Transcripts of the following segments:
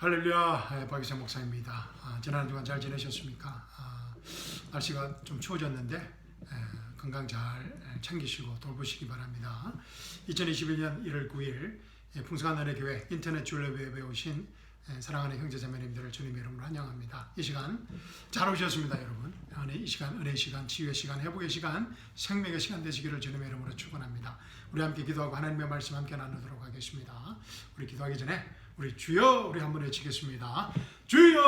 할렐루야, 예, 박희성 목사입니다. 아, 지난 한 주간 잘 지내셨습니까? 아, 날씨가 좀 추워졌는데 에, 건강 잘 에, 챙기시고 돌보시기 바랍니다. 2021년 1월 9일 예, 풍성한 은혜 교회 인터넷 줄레비에 오신 에, 사랑하는 형제 자매님들을 주님의 이름으로 환영합니다. 이 시간 잘 오셨습니다, 여러분. 이 시간 은혜 시간, 치유의 시간, 회복의 시간, 생명의 시간 되시기를 주님의 이름으로 축원합니다. 우리 함께 기도하고 하나님의 말씀 함께 나누도록 하겠습니다. 우리 기도하기 전에 우리 주여 우리 한번 외치겠습니다. 주여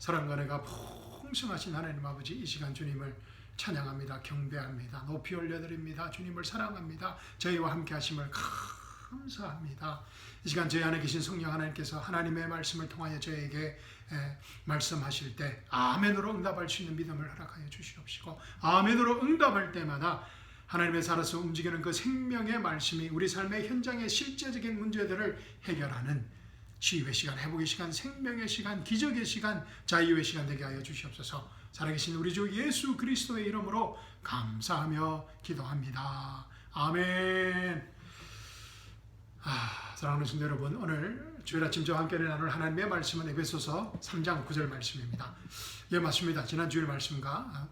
사랑과 내가 풍성하신 하나님 아버지 이 시간 주님을 찬양합니다. 경배합니다. 높이 올려드립니다. 주님을 사랑합니다. 저희와 함께 하심을 감사합니다. 이 시간 저희 안에 계신 성령 하나님께서 하나님의 말씀을 통하여 저에게 말씀하실 때 아멘으로 응답할 수 있는 믿음을 허락하여 주시옵시고 아멘으로 응답할 때마다 하나님의 살아서 움직이는 그 생명의 말씀이 우리 삶의 현장의 실제적인 문제들을 해결하는 치유의 시간, 회복의 시간, 생명의 시간, 기적의 시간, 자유의 시간 되게 하여 주시옵소서. 살아계신 우리 주 예수 그리스도의 이름으로 감사하며 기도합니다. 아멘. 아, 사랑하는 성도 여러분, 오늘 주일 아침 저와 함께 나눌 하나님의 말씀은 에베소서 3장 9절 말씀입니다. 예, 맞습니다. 지난 주일 말씀과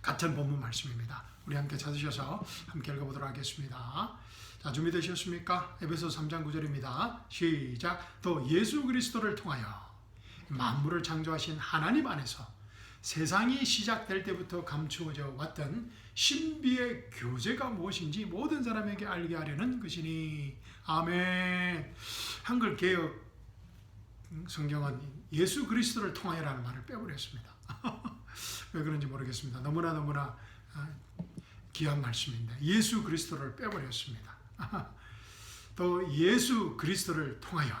같은 본문 말씀입니다. 우리 함께 찾으셔서 함께 읽어보도록 하겠습니다. 자, 준비되셨습니까? 에베소 3장 9절입니다. 시작. 또 예수 그리스도를 통하여 만물을 창조하신 하나님 안에서 세상이 시작될 때부터 감추어져 왔던 신비의 교제가 무엇인지 모든 사람에게 알게 하려는 것이니 아멘. 한글 개혁 성경은 예수 그리스도를 통하여라는 말을 빼버렸습니다. 왜 그런지 모르겠습니다. 너무나 너무나 귀한 말씀인데 예수 그리스도를 빼버렸습니다. 또 예수 그리스도를 통하여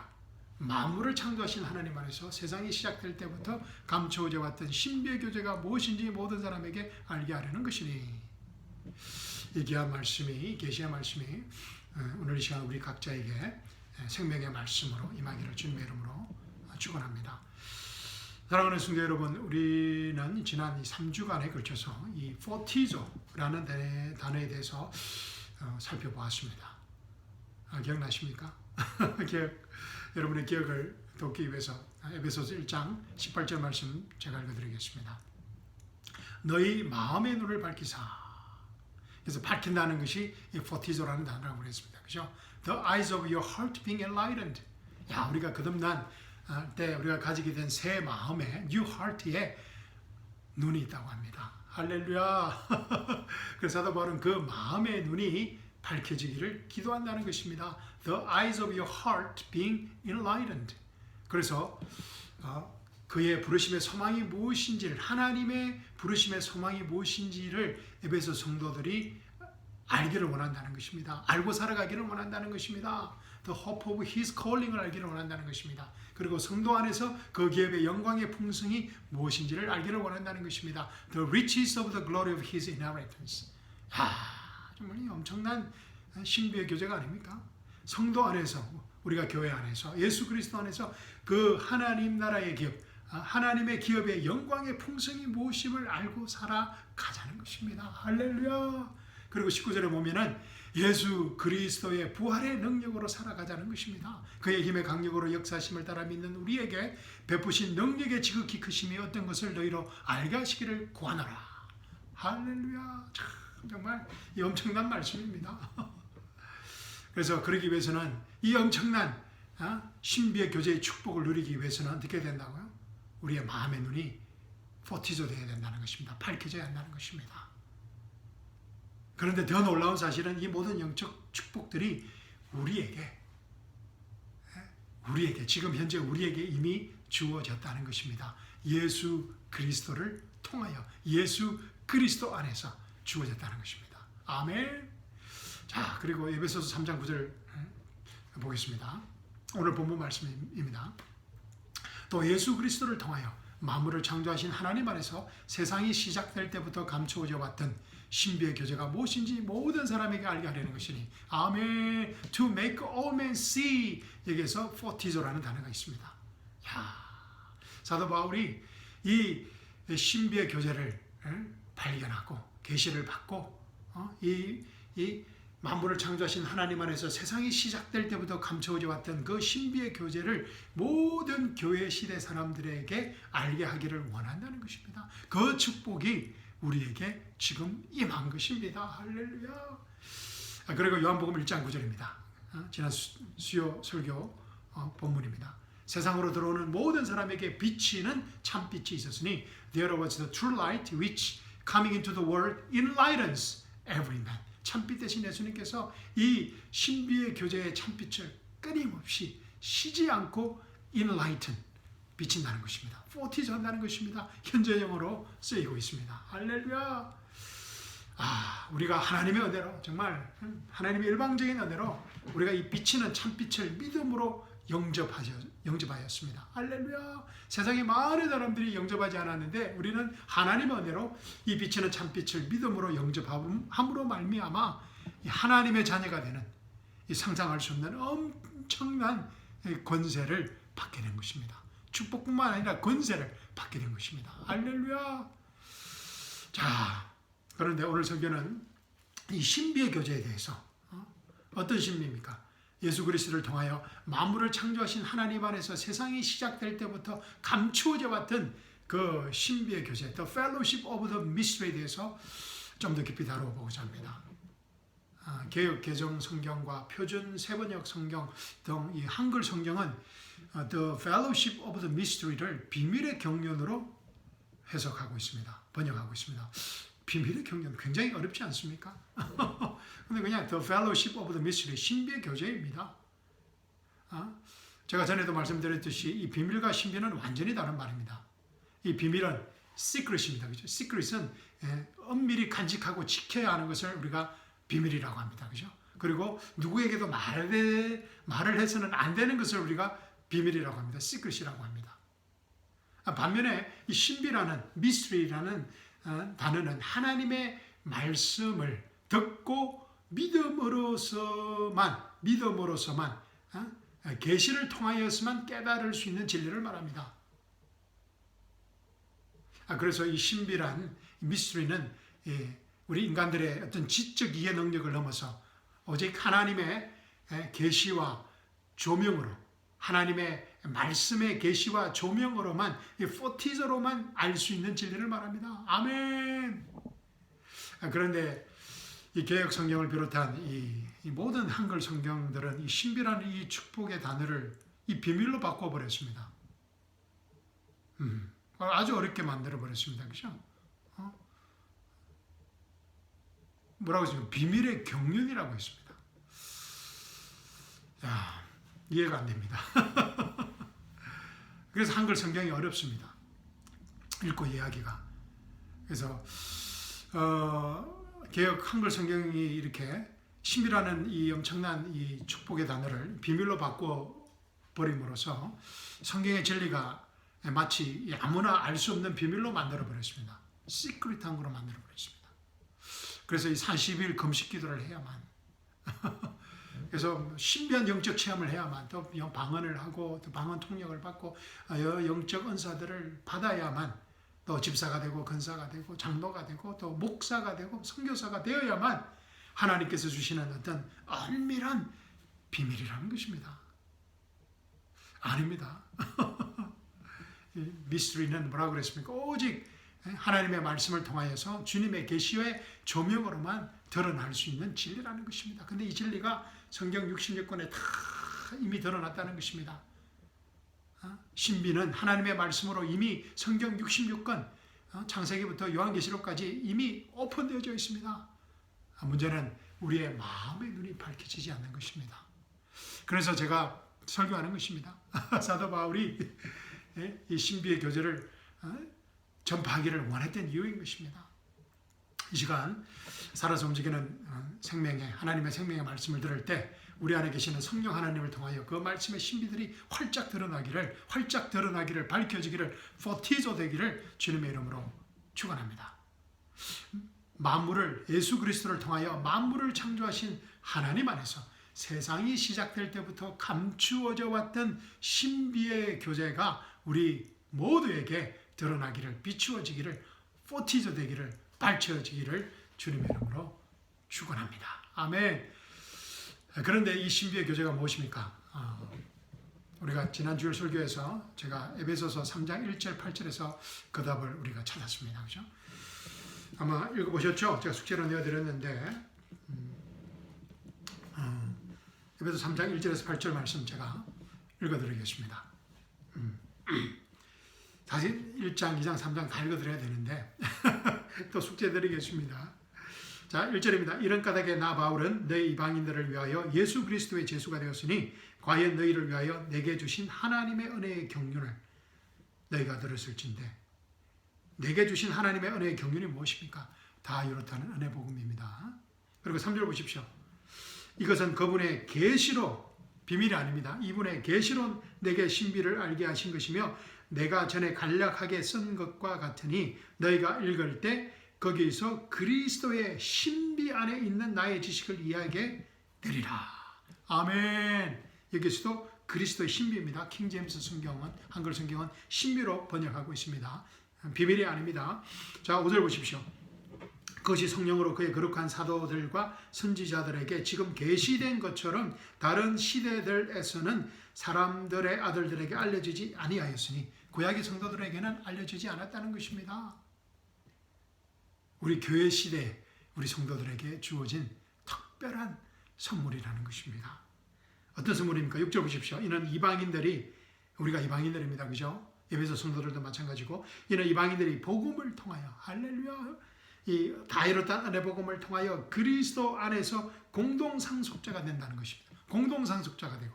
만물을 창조하신 하나님 안에서 세상이 시작될 때부터 감춰져 왔던 신비의 교제가 무엇인지 모든 사람에게 알게 하려는 것이니 이 귀한 말씀이 계시의 말씀이 어, 오늘 이 시간 우리 각자에게 생명의 말씀으로 임하기를 주님의 이름으로 축원합니다. 사랑하는 성도 여러분, 우리는 지난 3주간에 걸쳐서 이 포티조라는 단어에 대해서 어, 살펴보았습니다. 아, 기억나십니까? 기억, 여러분의 기억을 돕기 위해서 에베소서 1장 18절 말씀 제가 읽어드리겠습니다. 너희 마음의 눈을 밝히사. 그래서 밝힌다는 것이 이 포티조라는 단어라고 그랬습니다. 그죠? The eyes of your heart being enlightened. 야, 우리가 거듭난 때 우리가 가지게 된 새 마음에 new heart에 눈이 있다고 합니다. 할렐루야. 그래서 사도 바울은 그 마음의 눈이 밝혀지기를 기도한다는 것입니다. The eyes of your heart being enlightened. 그래서 어, 그의 부르심의 소망이 무엇인지를 하나님의 부르심의 소망이 무엇인지를 에베소 성도들이 알기를 원한다는 것입니다. 알고 살아가기를 원한다는 것입니다. The hope of His calling을 알기를 원한다는 것입니다. 그리고 성도 안에서 그 기업의 영광의 풍성이 무엇인지를 알기를 원한다는 것입니다. The riches of the glory of His inheritance. 아, 정말 엄청난 신비의 교제가 아닙니까? 성도 안에서 우리가 교회 안에서 예수 그리스도 안에서 그 하나님 나라의 기업, 하나님의 기업의 영광의 풍성이 무엇임을 알고 살아가자는 것입니다. 할렐루야. 그리고 19절에 보면은 예수 그리스도의 부활의 능력으로 살아가자는 것입니다. 그의 힘의 강력으로 역사심을 따라 믿는 우리에게 베푸신 능력의 지극히 크심이 어떤 것을 너희로 알게 하시기를 구하노라. 할렐루야. 참 정말 이 엄청난 말씀입니다. 그래서 그러기 위해서는 이 엄청난 어? 신비의 교제의 축복을 누리기 위해서는 어떻게 된다고요? 우리의 마음의 눈이 포티조 되어야 된다는 것입니다. 밝혀져야 한다는 것입니다. 그런데 더 놀라운 사실은 이 모든 영적 축복들이 우리에게 예? 우리에게 지금 현재 우리에게 이미 주어졌다는 것입니다. 예수 그리스도를 통하여 예수 그리스도 안에서 주어졌다는 것입니다. 아멘. 자, 그리고 에베소서 3장 9절 예? 보겠습니다. 오늘 본문 말씀입니다. 또 예수 그리스도를 통하여 만물을 창조하신 하나님 안에서 세상이 시작될 때부터 감추어져 왔던 신비의 교제가 무엇인지 모든 사람에게 알게 하려는 것이니 아멘 to make all men see 여기에서 fortizo라는 단어가 있습니다. 야 사도 바울이 이 신비의 교제를 발견하고 계시를 받고 어? 이, 이 만물을 창조하신 하나님 안에서 세상이 시작될 때부터 감춰져 왔던 그 신비의 교제를 모든 교회 시대 사람들에게 알게 하기를 원한다는 것입니다. 그 축복이 우리에게 지금 임한 것입니다. 할렐루야. 아, 그리고 요한복음 1장 9절입니다. 어, 지난 수, 수요 설교 어, 본문입니다. 세상으로 들어오는 모든 사람에게 비치는 참빛이 있었으니 there was the true light which coming into the world enlightens every man. 참빛 대신 예수님께서 이 신비의 교제의 참빛을 끊임없이 쉬지 않고 enlighten 비친다는 것입니다. 한다는 것입니다. 현재형으로 쓰이고 있습니다. 할렐루야. 아, 우리가 하나님의 은혜로 정말 하나님의 일방적인 은혜로 우리가 이 비치는 참빛을 믿음으로 영접하여, 영접하였습니다. 할렐루야. 세상에 많은 사람들이 영접하지 않았는데 우리는 하나님의 은혜로 이 비치는 참빛을 믿음으로 영접함으로 말미암아 이 하나님의 자녀가 되는 이 상상할 수 없는 엄청난 권세를 받게 된 것입니다. 축복뿐만 아니라 권세를 받게 된 것입니다. 할렐루야. 자, 그런데 오늘 설교는 이 신비의 교제에 대해서 어? 어떤 신비입니까? 예수 그리스도를 통하여 만물을 창조하신 하나님 안에서 세상이 시작될 때부터 감추어져 왔던 그 신비의 교제, The Fellowship of the Mystery에 대해서 좀 더 깊이 다뤄보고자 합니다. 아, 개혁 개정 성경과 표준 세번역 성경 등 이 한글 성경은 어, The Fellowship of the Mystery를 비밀의 경륜으로 해석하고 있습니다. 번역하고 있습니다. 비밀의 경륜 굉장히 어렵지 않습니까? 근데 그냥 The Fellowship of the Mystery 신비의 교제입니다. 어? 제가 전에도 말씀드렸듯이 이 비밀과 신비는 완전히 다른 말입니다. 이 비밀은 secret입니다. 그죠? secret은 예, 엄밀히 간직하고 지켜야 하는 것을 우리가 비밀이라고 합니다. 그죠? 그리고 누구에게도 말을, 말을 해서는 안 되는 것을 우리가 비밀이라고 합니다. secret이라고 합니다. 아, 반면에 이 신비라는 mystery라는 어, 단어는 하나님의 말씀을 듣고 믿음으로서만 믿음으로서만 어, 계시를 통하여서만 깨달을 수 있는 진리를 말합니다. 아, 그래서 이 신비란 미스터리는 예, 우리 인간들의 어떤 지적 이해 능력을 넘어서 오직 하나님의 예, 계시와 조명으로 하나님의 말씀의 계시와 조명으로만 포티저로만 알 수 있는 진리를 말합니다. 아멘. 아, 그런데 이 개혁 성경을 비롯한 이, 이 모든 한글 성경들은 이 신비라는 이 축복의 단어를 이 비밀로 바꿔 버렸습니다. 음, 아주 어렵게 만들어 버렸습니다. 그죠? 어? 뭐라고 했습니까? 비밀의 경륜이라고 했습니다. 야, 이해가 안 됩니다. 그래서 한글 성경이 어렵습니다. 읽고 이해하기가. 그래서 어, 개혁 한글 성경이 이렇게 신비라는 이 엄청난 이 축복의 단어를 비밀로 바꿔 버림으로써 성경의 진리가 마치 아무나 알 수 없는 비밀로 만들어 버렸습니다. 시크릿한 거로 만들어 버렸습니다. 그래서 이 40일 금식 기도를 해야만 그래서 신비한 영적 체험을 해야만 또 방언을 하고 또 방언 통역을 받고 어, 영적 은사들을 받아야만 또 집사가 되고 근사가 되고 장로가 되고 또 목사가 되고 선교사가 되어야만 하나님께서 주시는 어떤 엄밀한 비밀이라는 것입니다. 아닙니다. 미스트리는 뭐라고 그랬습니까? 오직 하나님의 말씀을 통하여서 주님의 계시의 조명으로만 드러날 수 있는 진리라는 것입니다. 근데 이 진리가 성경 66권에 다 이미 드러났다는 것입니다. 어? 신비는 하나님의 말씀으로 이미 성경 66권 어? 창세기부터 요한계시록까지 이미 오픈되어져 있습니다. 아, 문제는 우리의 마음의 눈이 밝혀지지 않는 것입니다. 그래서 제가 설교하는 것입니다. 사도 바울이 예? 이 신비의 교제를 어? 전파하기를 원했던 이유인 것입니다. 이 시간 살아서 움직이는 생명의 하나님의 생명의 말씀을 들을 때 우리 안에 계시는 성령 하나님을 통하여 그 말씀의 신비들이 활짝 드러나기를 활짝 드러나기를 밝혀지기를 포티조 되기를 주님의 이름으로 축원합니다. 만물을 예수 그리스도를 통하여 만물을 창조하신 하나님 안에서 세상이 시작될 때부터 감추어져 왔던 신비의 교제가 우리 모두에게 드러나기를 비추어지기를 포티저 되기를 밝혀지기를 주님의 이름으로 축원합니다. 아멘. 그런데 이 신비의 교제가 무엇입니까? 어, 우리가 지난 주일 설교에서 제가 에베소서 3장 1절 8절에서 그 답을 우리가 찾았습니다. 그죠? 아마 읽어보셨죠? 제가 숙제로 내어드렸는데 음, 어, 에베소 3장 1절에서 8절 말씀 제가 읽어드리겠습니다. 음, 사실 1장, 2장, 3장 다 읽어드려야 되는데 또 숙제 드리겠습니다. 자, 1절입니다. 이런 까닭에 나 바울은 너희 이방인들을 위하여 예수 그리스도의 제수가 되었으니 과연 너희를 위하여 내게 주신 하나님의 은혜의 경륜을 너희가 들었을진데 내게 주신 하나님의 은혜의 경륜이 무엇입니까? 다 이렇다는 은혜 복음입니다. 그리고 3절 보십시오. 이것은 그분의 계시로 비밀이 아닙니다. 이분의 계시로 내게 신비를 알게 하신 것이며 내가 전에 간략하게 쓴 것과 같으니 너희가 읽을 때 거기에서 그리스도의 신비 안에 있는 나의 지식을 이해하게 되리라. 아멘. 여기서도 그리스도의 신비입니다. 킹 제임스 성경은 한글 성경은 신비로 번역하고 있습니다. 비밀이 아닙니다. 자, 5절 보십시오. 그것이 성령으로 그의 거룩한 사도들과 선지자들에게 지금 계시된 것처럼 다른 시대들에서는 사람들의 아들들에게 알려지지 아니하였으니 구약의 성도들에게는 알려지지 않았다는 것입니다. 우리 교회 시대 우리 성도들에게 주어진 특별한 선물이라는 것입니다. 어떤 선물입니까? 6절 보십시오. 이는 이방인들이 우리가 이방인들입니다. 그죠? 예배소 성도들도 마찬가지고 이는 이방인들이 복음을 통하여 할렐루야 이 다이로탄 은혜 복음을 통하여 그리스도 안에서 공동 상속자가 된다는 것입니다. 공동 상속자가 되고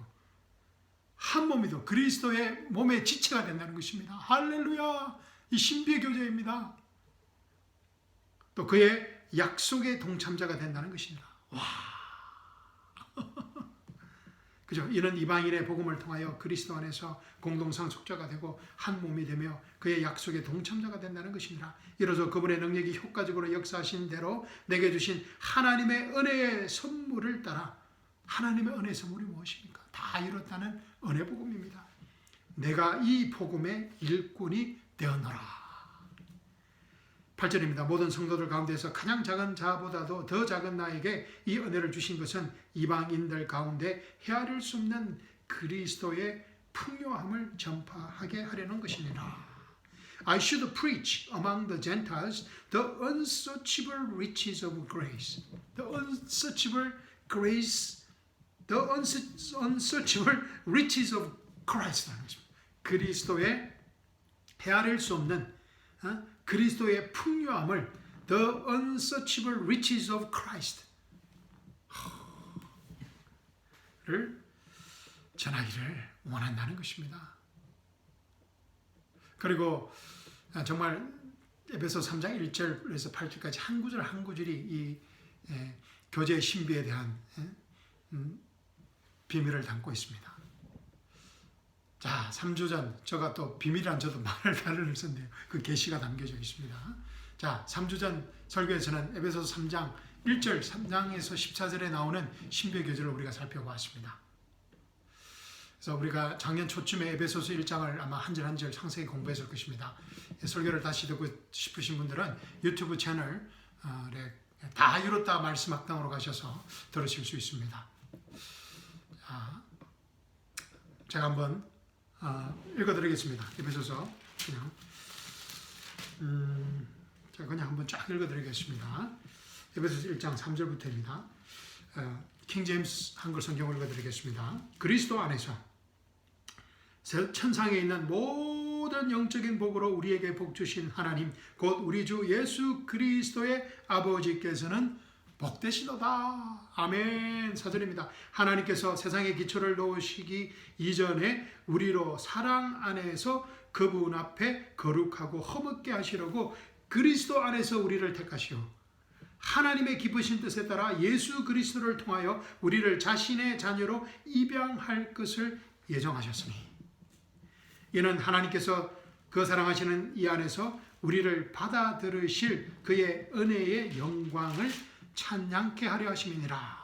한 몸이도 그리스도의 몸의 지체가 된다는 것입니다. 할렐루야! 이 신비의 교제입니다. 또 그의 약속의 동참자가 된다는 것입니다. 와. 그죠? 이는 이방인의 복음을 통하여 그리스도 안에서 공동 상 속자가 되고 한 몸이 되며 그의 약속의 동참자가 된다는 것입니다. 이로써 그분의 능력이 효과적으로 역사하신 대로 내게 주신 하나님의 은혜의 선물을 따라 하나님의 은혜의 선물이 무엇입니까? 다 이렇다는 은혜 복음입니다. 내가 이 복음의 일꾼이 되었노라. 8절입니다. 모든 성도들 가운데서 가장 작은 자보다도 더 작은 나에게 이 은혜를 주신 것은 이방인들 가운데 헤아릴 수 없는 그리스도의 풍요함을 전파하게 하려는 것이니라. I should preach among the Gentiles the unsearchable riches of grace. The unsearchable grace, the unsearchable riches of Christ. 그리스도의 헤아릴 수 없는 어? 그리스도의 풍요함을 the unsearchable riches of Christ 를 전하기를 원한다는 것입니다. 그리고 정말 에베소 3장 1절에서 8절까지 한 구절 한 구절이 이 교제의 신비에 대한 음, 비밀을 담고 있습니다. 자, 3주 전 제가 또 비밀이란 저도 말을 다르는 썼네요. 그 계시가 담겨져 있습니다. 자, 3주 전 설교에서는 에베소서 3장 1절, 3장에서 14절에 나오는 신비의 교제를 우리가 살펴보았습니다. 그래서 우리가 작년 초쯤에 에베소서 1장을 아마 한 절 한 절 상세히 공부했을 것입니다. 설교를 다시 듣고 싶으신 분들은 유튜브 채널 다 이뤘다 말씀 학당으로 가셔서 들으실 수 있습니다. 자, 제가 한번 아, 읽어드리겠습니다. 에베소서 그냥 음, 제가 그냥 한번 쫙 읽어드리겠습니다. 에베소서 1장 3절부터입니다. 어, 킹 제임스 한글 성경을 읽어드리겠습니다. 그리스도 안에서 천상에 있는 모든 영적인 복으로 우리에게 복 주신 하나님 곧 우리 주 예수 그리스도의 아버지께서는 복되시도다. 아멘. 사절입니다. 하나님께서 세상의 기초를 놓으시기 이전에 우리로 사랑 안에서 그분 앞에 거룩하고 허먹게 하시려고 그리스도 안에서 우리를 택하시오. 하나님의 기쁘신 뜻에 따라 예수 그리스도를 통하여 우리를 자신의 자녀로 입양할 것을 예정하셨으니 이는 하나님께서 그 사랑하시는 이 안에서 우리를 받아들으실 그의 은혜의 영광을 찬양케 하려 하심이니라.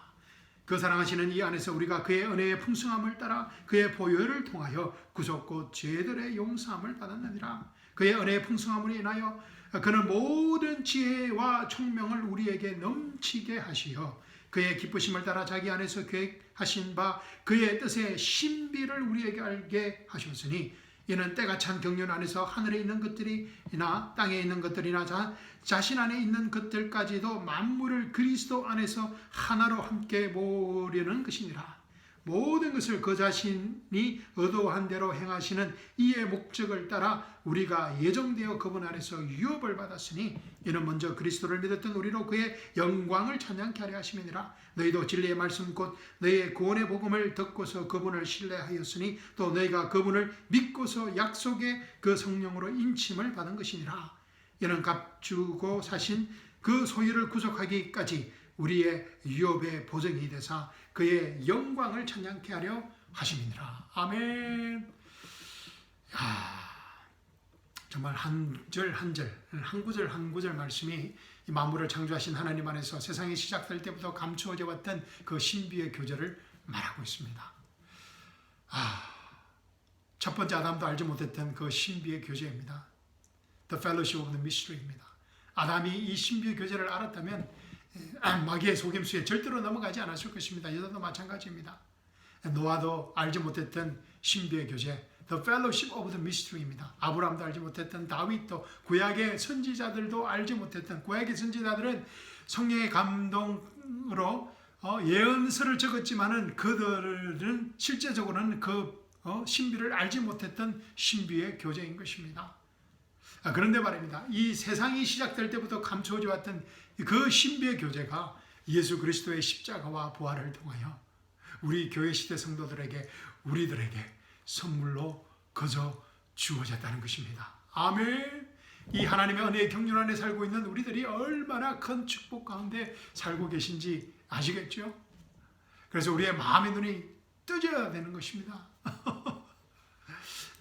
그 사랑하시는 이 안에서 우리가 그의 은혜의 풍성함을 따라 그의 보혈을 통하여 구속고 죄들의 용서함을 받았느니라. 그의 은혜의 풍성함으로 인하여 그는 모든 지혜와 총명을 우리에게 넘치게 하시어 그의 기쁘심을 따라 자기 안에서 계획하신 바 그의 뜻의 신비를 우리에게 알게 하셨으니 이는 때가 찬 경륜 안에서 하늘에 있는 것들이나 땅에 있는 것들이나 자, 자신 안에 있는 것들까지도 만물을 그리스도 안에서 하나로 함께 모으려는 것이니라. 모든 것을 그 자신이 의도한 대로 행하시는 이의 목적을 따라 우리가 예정되어 그분 안에서 유업을 받았으니 이는 먼저 그리스도를 믿었던 우리로 그의 영광을 찬양케 하려 하심이니라. 너희도 진리의 말씀 곧 너희의 구원의 복음을 듣고서 그분을 신뢰하였으니 또 너희가 그분을 믿고서 약속의 그 성령으로 인침을 받은 것이니라. 이는 값주고 사신 그 소유를 구속하기까지 우리의 유업의 보증이 되사 그의 영광을 찬양케 하려 하심이니라. 아멘. 야, 정말 한 절 한 절, 한 구절 한 구절 말씀이 이 만물을 창조하신 하나님 안에서 세상이 시작될 때부터 감추어져 왔던 그 신비의 교제를 말하고 있습니다. 아, 첫 번째 아담도 알지 못했던 그 신비의 교제입니다. The Fellowship of the Mystery입니다. 아담이 이 신비의 교제를 알았다면 아, 마귀의 속임수에 절대로 넘어가지 않았을 것입니다. 여자도 마찬가지입니다. 노아도 알지 못했던 신비의 교제, The Fellowship of the Mystery입니다. 아브라함도 알지 못했던 다윗도 구약의 선지자들도 알지 못했던 구약의 선지자들은 성령의 감동으로 어, 예언서를 적었지만은 그들은 실제적으로는 그 어, 신비를 알지 못했던 신비의 교제인 것입니다. 아, 그런데 말입니다. 이 세상이 시작될 때부터 감추어져 왔던 그 신비의 교제가 예수 그리스도의 십자가와 부활을 통하여 우리 교회 시대 성도들에게 우리들에게 선물로 거저 주어졌다는 것입니다. 아멘. 이 하나님의 은혜의 경륜 안에 살고 있는 우리들이 얼마나 큰 축복 가운데 살고 계신지 아시겠죠? 그래서 우리의 마음의 눈이 뜨져야 되는 것입니다.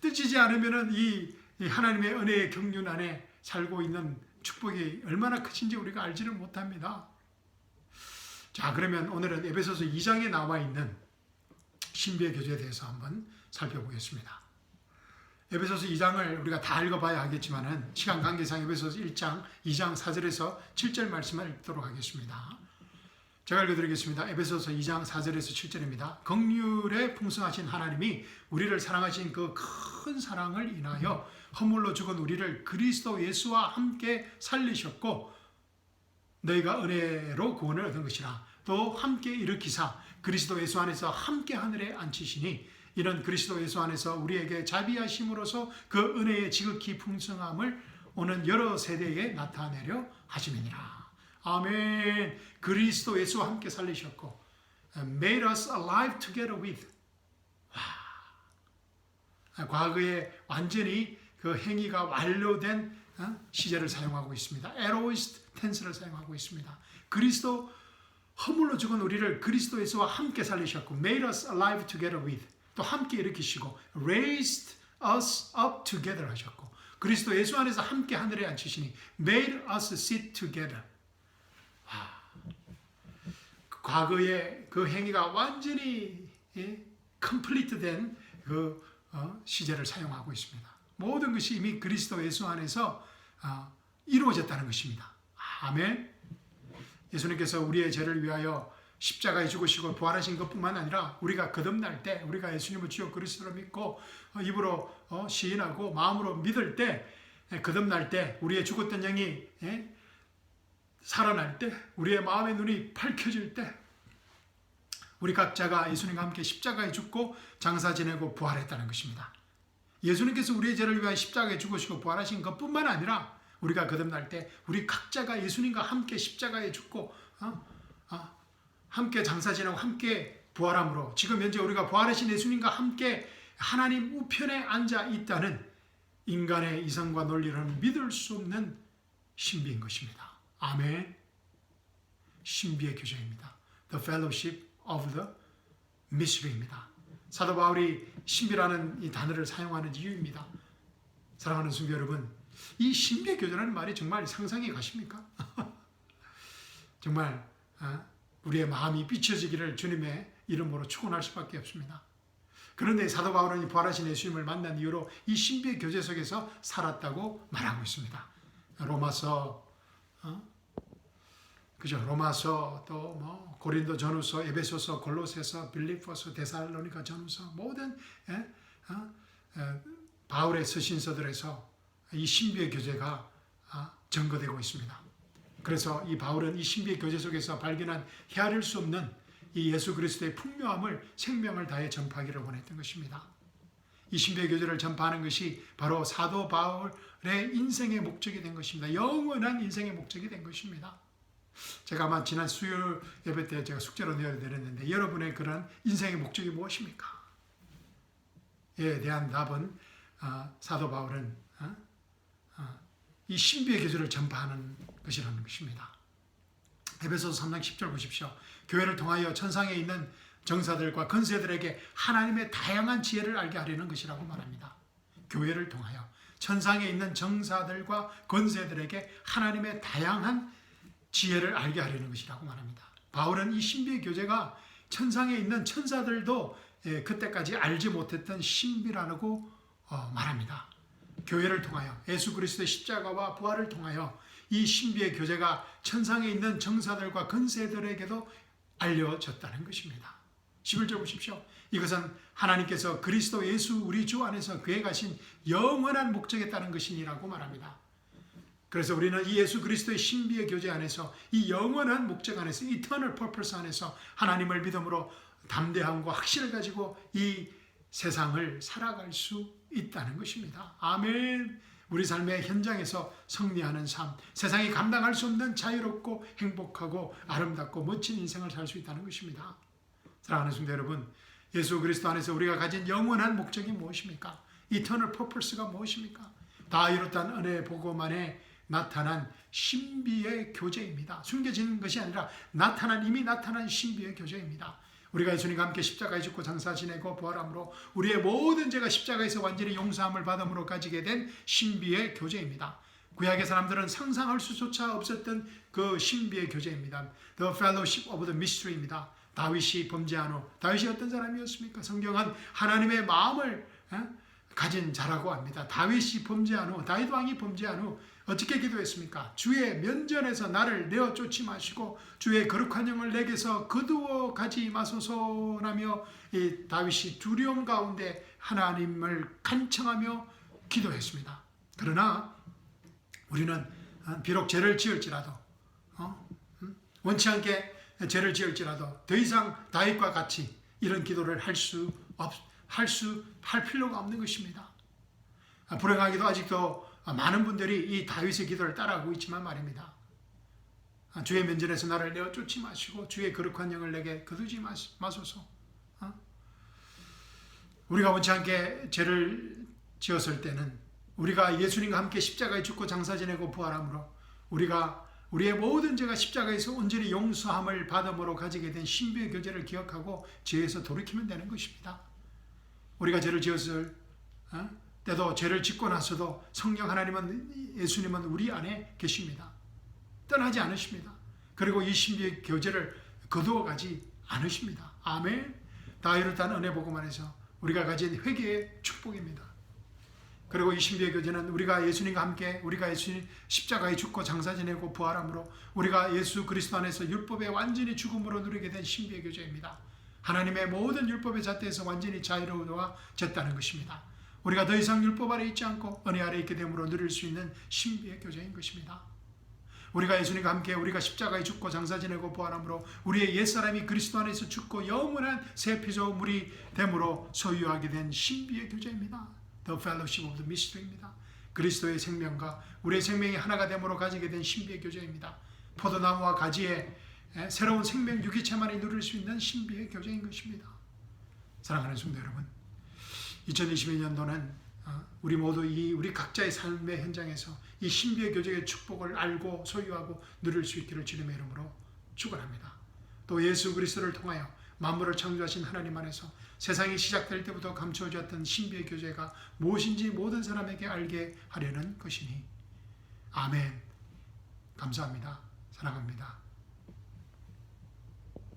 뜨지지 않으면은 이 하나님의 은혜의 경륜 안에 살고 있는 축복이 얼마나 크신지 우리가 알지를 못합니다. 자, 그러면 오늘은 에베소서 2장에 나와 있는 신비의 교제에 대해서 한번 살펴보겠습니다. 에베소서 2장을 우리가 다 읽어봐야 하겠지만은 시간 관계상 에베소서 1장 2장 4절에서 7절 말씀을 읽도록 하겠습니다. 제가 읽어드리겠습니다. 에베소서 2장 4절에서 7절입니다. 긍휼에 풍성하신 하나님이 우리를 사랑하신 그 큰 사랑을 인하여 허물로 죽은 우리를 그리스도 예수와 함께 살리셨고 너희가 은혜로 구원을 얻은 것이라 또 함께 일으키사 그리스도 예수 안에서 함께 하늘에 앉히시니 이런 그리스도 예수 안에서 우리에게 자비하심으로써 그 은혜의 지극히 풍성함을 오는 여러 세대에 나타내려 하심이니라. 아멘. 그리스도 예수와 함께 살리셨고 made us alive together with 와. 과거에 완전히 그 행위가 완료된 어? 시제를 사용하고 있습니다. 에로이스트 텐스를 사용하고 있습니다. 그리스도 허물로 죽은 우리를 그리스도 예수와 함께 살리셨고 made us alive together with 또 함께 일으키시고 raised us up together 하셨고 그리스도 예수 안에서 함께 하늘에 앉히시니 made us sit together 아, 과거의 그 행위가 완전히 예, complete 된그 어, 시제를 사용하고 있습니다. 모든 것이 이미 그리스도 예수 안에서 어, 이루어졌다는 것입니다. 아멘. 예수님께서 우리의 죄를 위하여 십자가에 죽으시고 부활하신 것뿐만 아니라 우리가 거듭날 때 우리가 예수님을 주여 그리스도로 믿고 어, 입으로 어, 시인하고 마음으로 믿을 때 예, 거듭날 때 우리의 죽었던 영이 예, 살아날 때 우리의 마음의 눈이 밝혀질 때 우리 각자가 예수님과 함께 십자가에 죽고 장사 지내고 부활했다는 것입니다. 예수님께서 우리의 죄를 위하여 십자가에 죽으시고 부활하신 것뿐만 아니라 우리가 거듭날 때 우리 각자가 예수님과 함께 십자가에 죽고 어? 어? 함께 장사 지내고 함께 부활함으로 지금 현재 우리가 부활하신 예수님과 함께 하나님 우편에 앉아 있다는 인간의 이성과 논리로는 믿을 수 없는 신비인 것입니다. 아멘. 신비의 교제입니다. The Fellowship of the Mystery입니다. 사도 바울이 신비라는 이 단어를 사용하는 이유입니다. 사랑하는 순교 여러분, 이 신비의 교제라는 말이 정말 상상이 가십니까? 정말 어, 우리의 마음이 비춰지기를 주님의 이름으로 축원할 수밖에 없습니다. 그런데 사도 바울은 부활하신 예수님을 만난 이후로 이 신비의 교제 속에서 살았다고 말하고 있습니다. 로마서 어? 그죠? 로마서 또 뭐 고린도 전후서, 에베소서, 골로새서, 빌립보서, 데살로니가 전후서 모든 예? 어? 에, 바울의 서신서들에서 이 신비의 교제가 아, 증거되고 있습니다. 그래서 이 바울은 이 신비의 교제 속에서 발견한 헤아릴 수 없는 이 예수 그리스도의 풍요함을 생명을 다해 전파하기를 원했던 것입니다. 이 신비의 교제를 전파하는 것이 바로 사도 바울의 인생의 목적이 된 것입니다. 영원한 인생의 목적이 된 것입니다. 제가 아마 지난 수요일 예배 때 제가 숙제로 내어드렸는데 여러분의 그런 인생의 목적이 무엇입니까? 에 대한 답은 어, 사도 바울은 어? 어, 이 신비의 교제를 전파하는 것이라는 것입니다. 에베소서 3장 10절 보십시오. 교회를 통하여 천상에 있는 정사들과 건세들에게 하나님의 다양한 지혜를 알게 하려는 것이라고 말합니다. 교회를 통하여 천상에 있는 정사들과 건세들에게 하나님의 다양한 지혜를 알게 하려는 것이라고 말합니다. 바울은 이 신비의 교제가 천상에 있는 천사들도 예, 그때까지 알지 못했던 신비라고 어, 말합니다. 교회를 통하여 예수 그리스도의 십자가와 부활을 통하여 이 신비의 교제가 천상에 있는 정사들과 건세들에게도 알려졌다는 것입니다. 11절 보십시오. 이것은 하나님께서 그리스도 예수 우리 주 안에서 계획하신 영원한 목적에 따른 것이니라고 말합니다. 그래서 우리는 이 예수 그리스도의 신비의 교제 안에서 이 영원한 목적 안에서 이터널 퍼플스 안에서 하나님을 믿음으로 담대함과 확신을 가지고 이 세상을 살아갈 수 있다는 것입니다. 아멘. 우리 삶의 현장에서 승리하는 삶, 세상이 감당할 수 없는 자유롭고 행복하고 아름답고 멋진 인생을 살 수 있다는 것입니다. 사랑하는 성도 여러분, 예수 그리스도 안에서 우리가 가진 영원한 목적이 무엇입니까? 이터널 퍼플스가 무엇입니까? 다 이뤘다는 은혜 보고만에 나타난 신비의 교제입니다. 숨겨진 것이 아니라 나타난 이미 나타난 신비의 교제입니다. 우리가 예수님과 함께 십자가에 죽고 장사 지내고 부활함으로 우리의 모든 죄가 십자가에서 완전히 용서함을 받음으로 가지게 된 신비의 교제입니다. 구약의 사람들은 상상할 수조차 없었던 그 신비의 교제입니다. The Fellowship of the Mystery입니다. 다윗이 범죄한 후 다윗이 어떤 사람이었습니까? 성경은 하나님의 마음을 가진 자라고 합니다. 다윗이 범죄한 후 다윗 왕이 범죄한 후 어떻게 기도했습니까? 주의 면전에서 나를 내어 쫓지 마시고 주의 거룩한 영을 내게서 거두어 가지 마소서라며 이 다윗이 두려움 가운데 하나님을 간청하며 기도했습니다. 그러나 우리는 비록 죄를 지을지라도 어? 원치 않게 죄를 지을지라도 더 이상 다윗과 같이 이런 기도를 할 수 없, 할 수, 할 필요가 없는 것입니다. 불행하게도 아직도 많은 분들이 이 다윗의 기도를 따라하고 있지만 말입니다. 주의 면전에서 나를 내어 쫓지 마시고 주의 거룩한 영을 내게 거두지 마소서. 어? 우리가 원치 않게 죄를 지었을 때는 우리가 예수님과 함께 십자가에 죽고 장사 지내고 부활함으로 우리가 우리의 모든 죄가 십자가에서 온전히 용서함을 받음으로 가지게 된 신비의 교제를 기억하고 죄에서 돌이키면 되는 것입니다. 우리가 죄를 지었을 어? 때도 죄를 짓고 나서도 성령 하나님은 예수님은 우리 안에 계십니다. 떠나지 않으십니다. 그리고 이 신비의 교제를 거두어 가지 않으십니다. 아멘. 다 이렇다는 은혜 보고만 해서 우리가 가진 회개의 축복입니다. 그리고 이 신비의 교제는 우리가 예수님과 함께 우리가 예수님 십자가에 죽고 장사 지내고 부활함으로 우리가 예수 그리스도 안에서 율법의 완전히 죽음으로 누리게 된 신비의 교제입니다. 하나님의 모든 율법의 잣대에서 완전히 자유로워졌다는 것입니다. 우리가 더 이상 율법 아래 있지 않고 은혜 아래 있게 됨으로 누릴 수 있는 신비의 교제인 것입니다. 우리가 예수님과 함께 우리가 십자가에 죽고 장사 지내고 부활함으로 우리의 옛사람이 그리스도 안에서 죽고 영원한 새 피조 물이 됨으로 소유하게 된 신비의 교제입니다. The Fellowship of the Mystery입니다. 그리스도의 생명과 우리의 생명이 하나가 됨으로 가지게 된 신비의 교제입니다. 포도나무와 가지에 새로운 생명 유기체만이 누릴 수 있는 신비의 교제인 것입니다. 사랑하는 성도 여러분, 2022년도는 어, 우리 모두 이 우리 각자의 삶의 현장에서 이 신비의 교제의 축복을 알고 소유하고 누릴 수 있기를 주님의 이름으로 축원합니다. 또 예수 그리스도를 통하여 만물을 창조하신 하나님 안에서 세상이 시작될 때부터 감추어졌던 신비의 교제가 무엇인지 모든 사람에게 알게 하려는 것이니 아멘. 감사합니다. 사랑합니다.